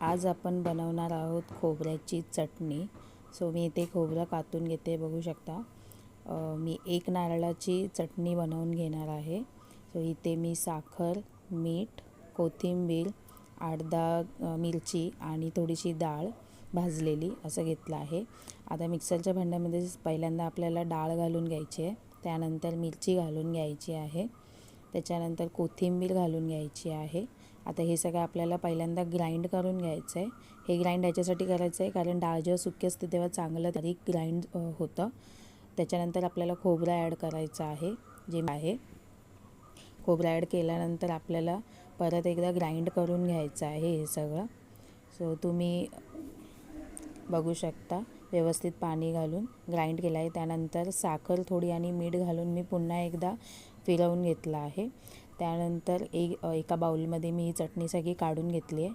आज आपण बनवणार आहोत खोबऱ्याची चटणी. सो मी इथे खोबरं कातून घेते बघू शकता. मी एक नारळाची चटणी बनवून घेणार आहे. सो इथे मी साखर मीठ कोथिंबीर अर्धा मिरची आणि थोडीशी डाळ भाजलेली असं घेतलं आहे. आता मिक्सरच्या भांड्यामध्ये पहिल्यांदा आपल्याला डाळ घालून घ्यायची आहे. त्यानंतर मिरची घालून घ्यायची आहे. त्याच्यानंतर कोथिंबीर घालून घ्यायची आहे. आता हे सगळं आपल्याला पहिल्यांदा ग्राइंड करून घ्यायचं आहे हे ग्राइंड याच्यासाठी करायचं आहे कारण डाळ जेव्हा सुकी असते तेव्हा चांगलं तरी ग्राइंड होतं. त्याच्यानंतर आपल्याला खोबरा ॲड करायचं आहे जे आहे. खोबरा ॲड केल्यानंतर आपल्याला परत एकदा ग्राइंड करून घ्यायचं आहे हे सगळं. सो तुम्ही बघू शकता व्यवस्थित पाणी घालून ग्राइंड केलं आहे त्यानंतर साखर थोडी आणि मीठ घालून मी पुन्हा एकदा फिरवून घेतलं आहे. त्यानंतर एक एका बाउलमध्ये मी ही चटणी सगळी काढून घेतली आहे.